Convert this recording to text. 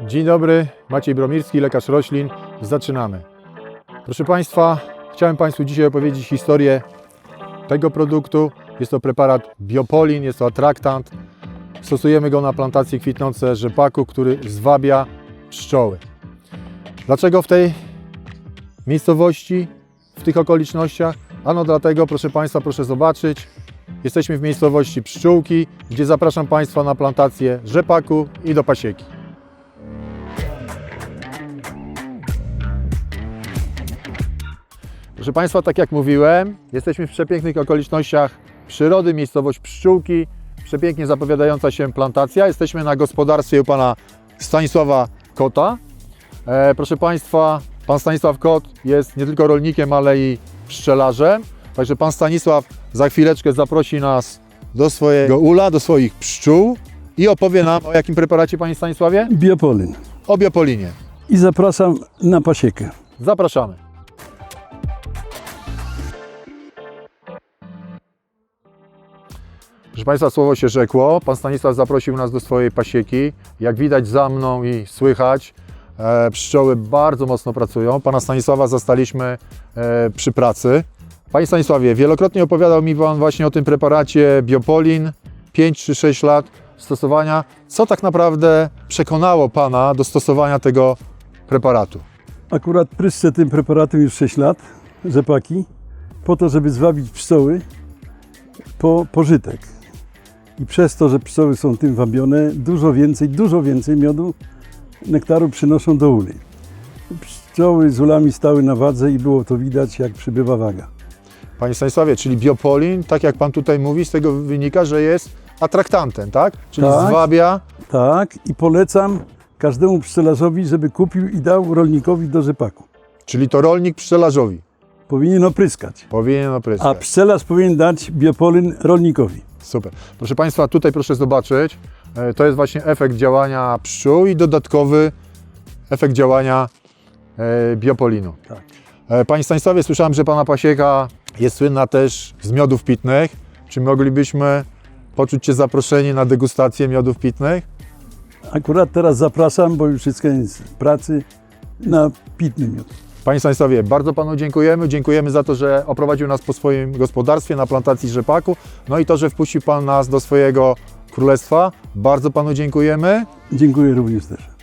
Dzień dobry, Maciej Bromirski, lekarz roślin. Zaczynamy. Proszę Państwa, chciałem Państwu dzisiaj opowiedzieć historię tego produktu. Jest to preparat Biopolin, jest to atraktant. Stosujemy go na plantacje kwitnące rzepaku, który zwabia pszczoły. Dlaczego w tej miejscowości, w tych okolicznościach? Ano dlatego, proszę Państwa, proszę zobaczyć, jesteśmy w miejscowości Pszczółki, gdzie zapraszam Państwa na plantację rzepaku i do pasieki. Proszę Państwa, tak jak mówiłem, jesteśmy w przepięknych okolicznościach przyrody, miejscowość Pszczółki, przepięknie zapowiadająca się plantacja. Jesteśmy na gospodarstwie u Pana Stanisława Kota. E, proszę Państwa, Pan Stanisław Kot jest nie tylko rolnikiem, ale i pszczelarzem. Także Pan Stanisław za chwileczkę zaprosi nas do swojego ula, do swoich pszczół i opowie nam o jakim preparacie, Panie Stanisławie? Biopolin. O biopolinie. I zapraszam na pasiekę. Zapraszamy. Proszę Państwa, słowo się rzekło. Pan Stanisław zaprosił nas do swojej pasieki. Jak widać za mną i słychać, e, pszczoły bardzo mocno pracują. Pana Stanisława zastaliśmy e, przy pracy. Panie Stanisławie, wielokrotnie opowiadał mi Pan właśnie o tym preparacie Biopolin. 5 czy 6 lat stosowania. Co tak naprawdę przekonało Pana do stosowania tego preparatu? Akurat pryszczę tym preparatem już 6 lat, rzepaki, po to, żeby zwabić pszczoły po pożytek. I przez to, że pszczoły są tym wabione, dużo więcej, dużo więcej miodu, nektaru przynoszą do uli. Pszczoły z ulami stały na wadze i było to widać, jak przybywa waga. Panie Stanisławie, czyli biopolin, tak jak Pan tutaj mówi, z tego wynika, że jest atraktantem, tak? Czyli Tak. zwabia. Tak, i polecam każdemu pszczelarzowi, żeby kupił i dał rolnikowi do rzepaku. Czyli to rolnik pszczelarzowi Powinien opryskać. powinien A opryskać. pszczelarz powinien dać biopolin rolnikowi. Super. Proszę Państwa, tutaj proszę zobaczyć, e, to jest właśnie efekt działania pszczół i dodatkowy efekt działania e, biopolinu. Tak. E, Panie Stanisławie, słyszałem, że Pana pasieka jest słynna też z miodów pitnych. Czy moglibyśmy poczuć się zaproszeni na degustację miodów pitnych? Akurat teraz zapraszam, bo już jest koniec pracy, na pitny miód. Panie Stanisławie, bardzo Panu dziękujemy. Dziękujemy za to, że oprowadził nas po swoim gospodarstwie na plantacji rzepaku. No i to, że wpuścił Pan nas do swojego królestwa. Bardzo Panu dziękujemy. Dziękuję również też.